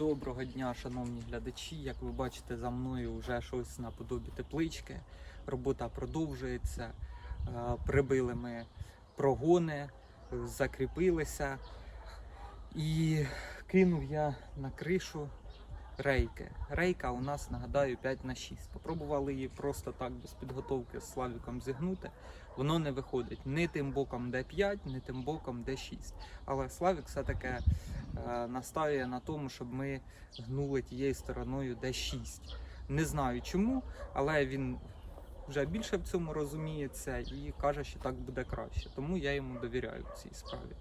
Доброго дня, шановні глядачі. Як ви бачите, за мною вже щось наподобі теплички. Робота продовжується. Е, Прибили ми прогони, закріпилися. І кинув я на кришу рейки. Рейка у нас, нагадаю, 5 на 6. Попробували її просто так без підготовки з Славіком зігнути. Воно не виходить ні тим боком D5, ні тим боком D6. Але Славік все-таки е, настоює на тому, щоб ми гнули тією стороною D6. Не знаю чому, але він вже більше в цьому розуміється і каже, що так буде краще. Тому я йому довіряю в цій справі.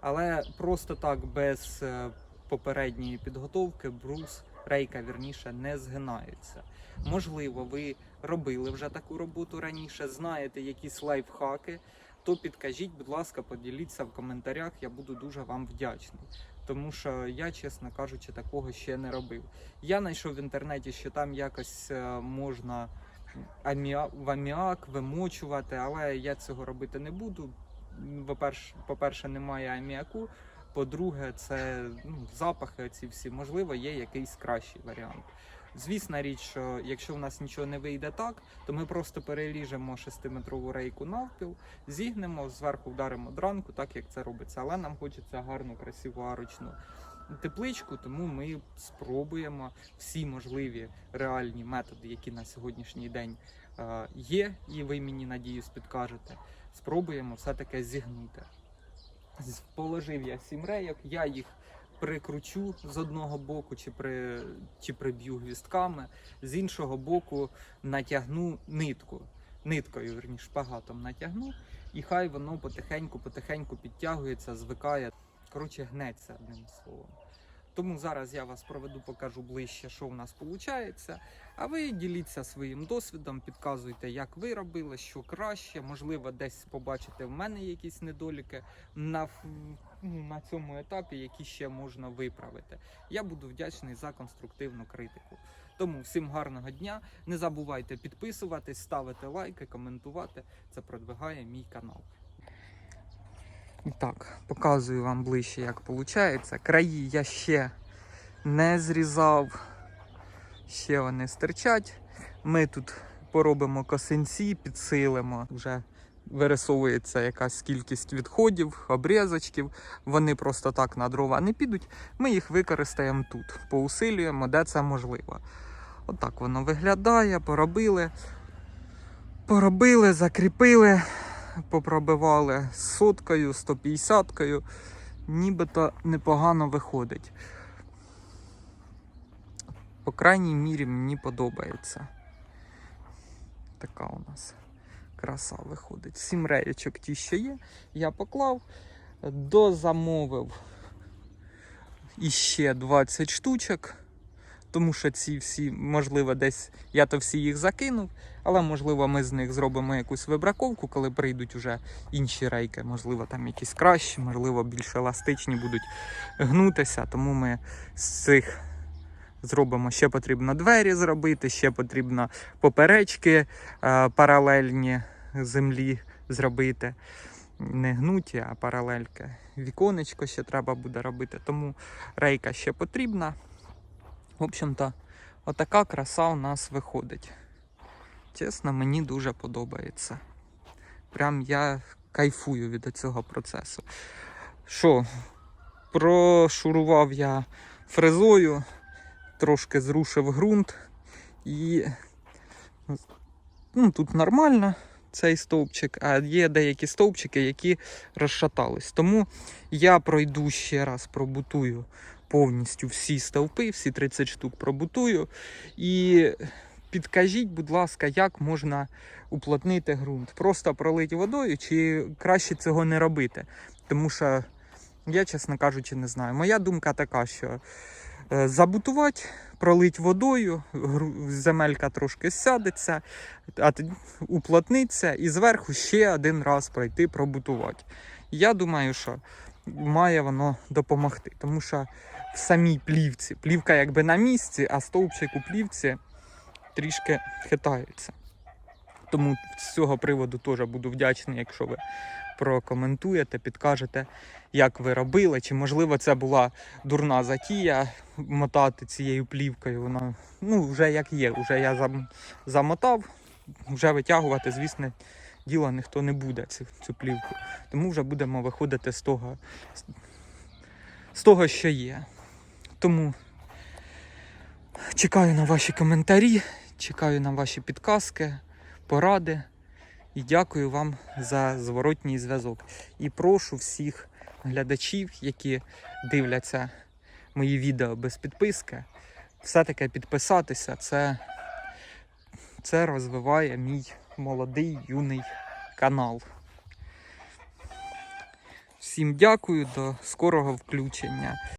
Але просто так без е, попередньої підготовки брус, рейка вірніше, не згинається. Можливо, ви робили вже таку роботу раніше, знаєте якісь лайфхаки, то підкажіть, будь ласка, поділіться в коментарях, я буду дуже вам вдячний. Тому що я, чесно кажучи, такого ще не робив. Я знайшов в інтернеті, що там якось е, можна аміа... в аміак вимочувати, але я цього робити не буду. По-перше, немає аміаку. По-друге, це ну, запахи оці всі. Можливо, є якийсь кращий варіант. Звісна річ, що якщо в нас нічого не вийде так, то ми просто переріжемо 6-метрову рейку навпіл, зігнемо, зверху вдаримо дранку, так як це робиться. Але нам хочеться гарну, красиву арочну тепличку, тому ми спробуємо всі можливі реальні методи, які на сьогоднішній день е, є, і ви мені надіюсь підкажете. Спробуємо все-таки зігнути. Положив я сім рейок, я їх прикручу з одного боку, чи, при, чи приб'ю гвістками, з іншого боку натягну нитку. Ниткою, верніше, шпагатом натягну, і хай воно потихеньку-потихеньку підтягується, звикає. Коротше, гнеться одним словом. Тому зараз я вас проведу, покажу ближче, що в нас виходить. А ви діліться своїм досвідом, підказуйте, як ви робили, що краще. Можливо, десь побачите в мене якісь недоліки на, ну, на цьому етапі, які ще можна виправити. Я буду вдячний за конструктивну критику. Тому всім гарного дня. Не забувайте підписуватись, ставити лайки, коментувати. Це продвигає мій канал. І так, показую вам ближче, як виходить. Краї я ще не зрізав, ще вони стирчать. Ми тут поробимо косинці, підсилимо. Вже вирисовується якась кількість відходів, обрізочків. Вони просто так на дрова не підуть. Ми їх використаємо тут, поусилюємо, де це можливо. Отак воно виглядає, поробили. Поробили, закріпили попробивали з соткою, 150-кою, нібито непогано виходить. По крайній мірі мені подобається. Така у нас краса виходить. Сім реєчок ті, що є, я поклав, дозамовив іще 20 штучок. Тому що ці всі, можливо, десь я то всі їх закинув, але можливо ми з них зробимо якусь вибраковку, коли прийдуть уже інші рейки. Можливо, там якісь кращі, можливо, більш еластичні будуть гнутися. Тому ми з цих зробимо ще потрібно двері зробити, ще потрібно поперечки е, паралельні землі зробити. Не гнуті, а паралельки. Віконечко ще треба буде робити, тому рейка ще потрібна. В общем-то, отака краса у нас виходить. Чесно, мені дуже подобається. Прям я кайфую від цього процесу. Що, прошурував я фрезою, трошки зрушив ґрунт і ну, тут нормально цей стовпчик, а є деякі стовпчики, які розшатались. Тому я пройду ще раз, пробутую повністю всі стовпи, всі 30 штук пробутую. І підкажіть, будь ласка, як можна уплотнити ґрунт? Просто пролити водою, чи краще цього не робити? Тому що я, чесно кажучи, не знаю. Моя думка така, що е, забутувати, пролить водою, земелька трошки сядеться, уплотниться і зверху ще один раз пройти пробутувати. Я думаю, що має воно допомогти, тому що в самій плівці. Плівка якби на місці, а стовпчик у плівці трішки хитається. Тому з цього приводу теж буду вдячний, якщо ви прокоментуєте, підкажете, як ви робили, чи можливо це була дурна затія мотати цією плівкою. Вона ну, вже як є, вже я замотав, вже витягувати, звісно, діла ніхто не буде цю, цю плівку. Тому вже будемо виходити з того, з того, що є. Тому чекаю на ваші коментарі, чекаю на ваші підказки, поради. І дякую вам за зворотній зв'язок. І прошу всіх глядачів, які дивляться мої відео без підписки, все-таки підписатися. Це, це розвиває мій молодий юний канал. Всім дякую, до скорого включення.